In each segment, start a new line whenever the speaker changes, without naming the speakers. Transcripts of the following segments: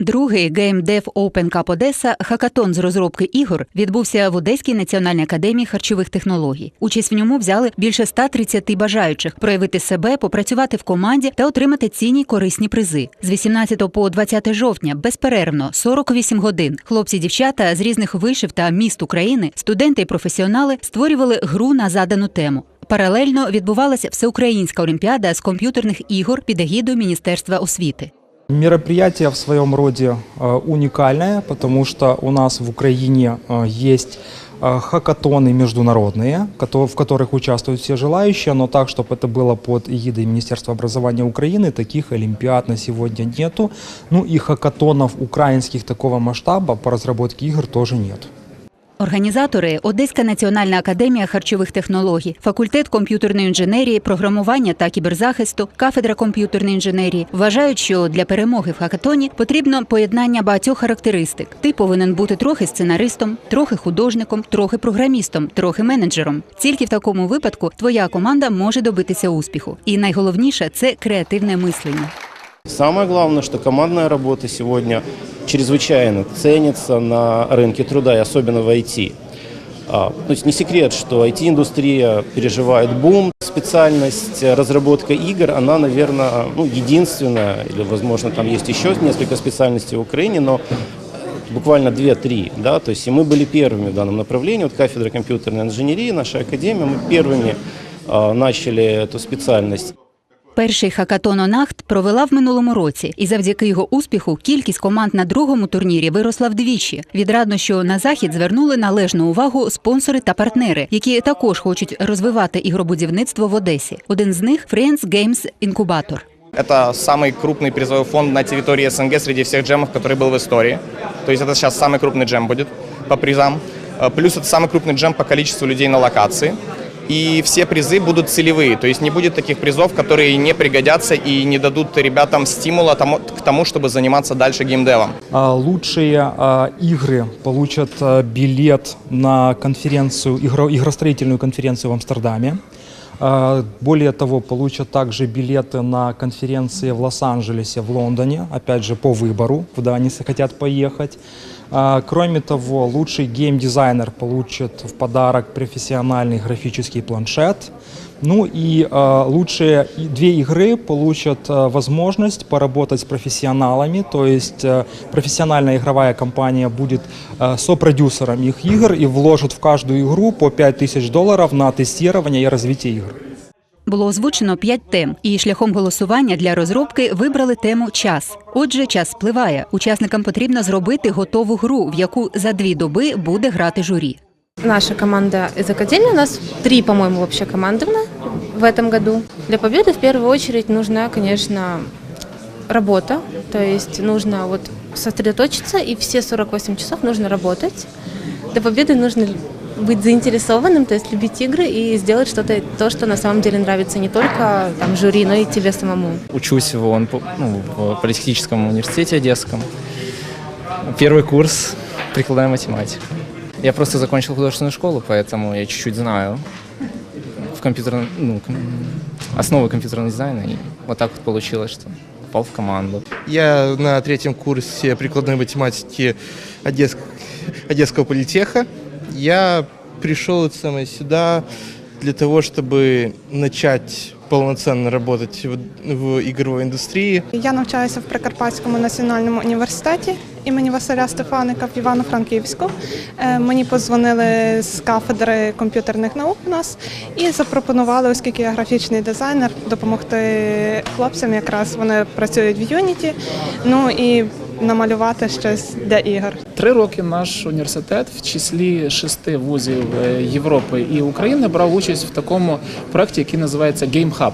Другий Game Dev Open Cup Одеса хакатон з розробки ігор відбувся в Одеській національній академії харчових технологій. Участь в ньому взяли більше 130 бажаючих проявити себе, попрацювати в команді та отримати цінні корисні призи. З 18 по 20 жовтня безперервно 48 годин. Хлопці, дівчата з різних вишив та міст України, студенти і професіонали створювали гру на задану тему. Паралельно відбувалася всеукраїнська олімпіада з комп'ютерних ігор під егідою Міністерства освіти.
Мероприятие в своем роде э, уникальное, потому что у нас в Украине э, есть э, хакатоны международные, кото- в которых участвуют все желающие, но так, чтобы это было под эгидой Министерства образования Украины, таких олимпиад на сегодня нету. Ну и хакатонов украинских такого масштаба по разработке игр тоже нет.
Організатори Одеська національна академія харчових технологій, факультет комп'ютерної інженерії, програмування та кіберзахисту, кафедра комп'ютерної інженерії вважають, що для перемоги в хакатоні потрібно поєднання багатьох характеристик. Ти повинен бути трохи сценаристом, трохи художником, трохи програмістом, трохи менеджером. Тільки в такому випадку твоя команда може добитися успіху. І найголовніше це креативне мислення.
Самое главное, что командная работа сегодня чрезвычайно ценится на рынке труда, и особенно в IT. А, То есть не секрет, что IT-индустрия переживает бум. Специальность э, разработка игр, она, наверное, ну, единственная, или, возможно, там есть еще несколько специальностей в Украине, но буквально 2-3, да, то есть и мы были первыми в данном направлении, вот кафедра компьютерной инженерии, наша академия, мы первыми а, начали эту специальность.
Перший хакатон Онахт провела в минулому році, і завдяки його успіху кількість команд на другому турнірі виросла вдвічі. Відрадно, що на захід звернули належну увагу спонсори та партнери, які також хочуть розвивати ігробудівництво в Одесі. Один з них Friends Games Incubator.
Это самый крупный призовой фонд на территории СНГ среди всех джемов, который был в истории. То есть это сейчас самый крупный джем будет по призам. Э, Плюс это самый крупный джем по количеству людей на локации. И все призы будут целевые, то есть не будет таких призов, которые не пригодятся и не дадут ребятам стимула тому- к тому, чтобы заниматься дальше геймдевом.
А, Лучшие а, игры получат а, билет на конференцию, игро- игростроительную конференцию в Амстердаме. А, Более того, получат также билеты на конференции в Лос-Анджелесе, в Лондоне, опять же по выбору, куда они хотят поехать. А, Кроме того, лучший геймдизайнер получит в подарок профессиональный графический планшет. Ну и э, лучшие и- две игры получат э, возможность поработать с профессионалами, то есть э, профессиональная игровая компания будет э, сопродюсером их игр и вложит в каждую игру по 5000 долларов на тестирование и развитие игр.
Було озвучено п'ять тем, і шляхом голосування для розробки вибрали тему час. Отже, час спливає. Учасникам потрібно зробити готову гру, в яку за дві доби буде грати журі.
Наша команда из Академии, у нас три, по-моему, вообще командовно в этом году. Для победы в первую очередь нужна, конечно, работа, то есть нужно вот сосредоточиться, и все 48 часов нужно работать. До победы нужно быть заинтересованным, то есть любить игры и сделать что-то, то, что на самом деле нравится не только там, жюри, но и тебе самому.
Учусь в, ОНП ну, в Политехническом университете Одесском. Первый курс прикладная математика. Я просто закончил художественную школу, поэтому я чуть-чуть знаю в компьютерном, ну, основы компьютерного дизайна. И вот так вот получилось, что попал в команду.
Я на третьем курсе прикладной математики Одесс- Одесского политеха. Я пришел это самое сюда для того, чтобы начать полноценно работать в, в игровой индустрии.
Я навчаюся в Прикарпатському національному університеті імені Василя Стефаника в Івано-Франківську. Е, Мені подзвонили з кафедри комп'ютерних наук у нас і запропонували, оскільки я графічний дизайнер, допомогти хлопцям. Якраз вони працюють в Unity, ну і намалювати щось для ігор.
Три роки наш університет в числі шести вузів е, Європи і України брав участь в такому проєкті, який називається Game Hub.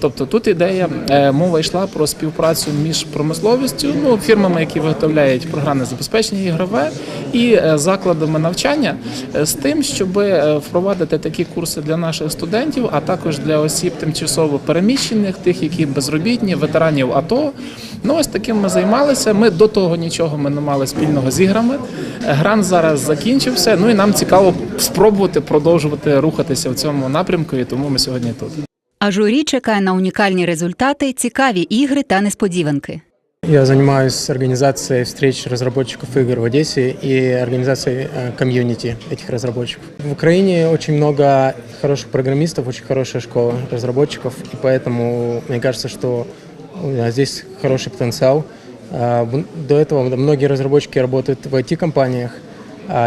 Тобто тут ідея, е, мова йшла про співпрацю між промисловістю, ну, фірмами, які виготовляють програмне забезпечення ігрове, і е, закладами навчання з тим, щоб впровадити такі курси для наших студентів, а також для осіб тимчасово переміщених, тих, які безробітні, ветеранів АТО. Ну ось таким ми займалися. Ми до того нічого ми не мали спільного з іграми. Е, Грант зараз закінчився. Ну і нам цікаво спробувати продовжувати рухатися в цьому напрямку, і тому ми сьогодні тут.
А журі чекає на унікальні результати, цікаві ігри та несподіванки.
Я занимаюсь организацией встреч разработчиков игр в Одессе и организацией э, комьюнити этих разработчиков. В Украине очень много хороших программистов, очень хорошая школа разработчиков, и поэтому мне кажется, что э, здесь хороший потенциал. До этого многие разработчики работают в IT-компаниях,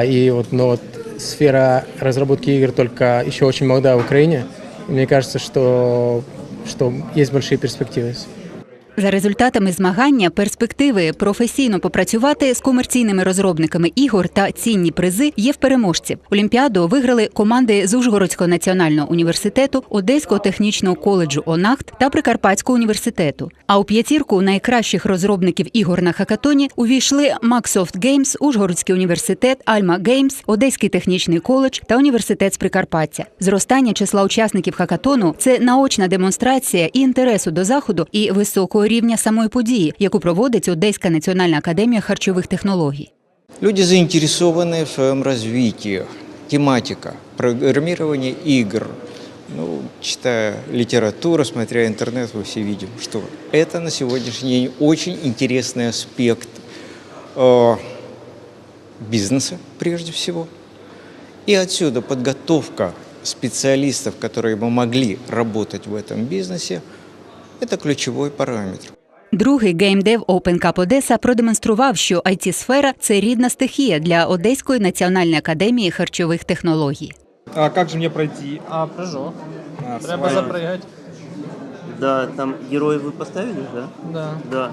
и вот, но вот сфера разработки игр только еще очень молода в Украине. И мне кажется, что, что есть большие перспективы.
За результатами змагання перспективи професійно попрацювати з комерційними розробниками ігор та цінні призи є в переможців. Олімпіаду виграли команди з Ужгородського національного університету, Одеського технічного коледжу ОНАХТ та Прикарпатського університету. А у п'ятірку найкращих розробників ігор на хакатоні увійшли Microsoft Games, Ужгородський університет, Альма Games, Одеський технічний коледж та університет з Прикарпаття. Зростання числа учасників хакатону це наочна демонстрація і інтересу до заходу і високого рівня самої події, яку проводить Одеська національна академія харчових технологій.
Люди заинтересованы в своем развитии. Тематика, программирование игр. Ну, читая литературу, смотря интернет, мы все видим, что это на сегодняшний день очень интересный аспект э, бизнеса, прежде всего. И отсюда подготовка специалистов, которые бы могли работать в этом бизнесе, это ключевой параметр.
Другий геймдев Open Cup Одеса продемонстрував, що it сфера це рідна стихія для Одеської національної академії харчових технологій.
А как же мне пройти?
А, прыжок.
А,
Треба
своя.
запригати.
Да, там героев вы поставили, да?
Да.
Да.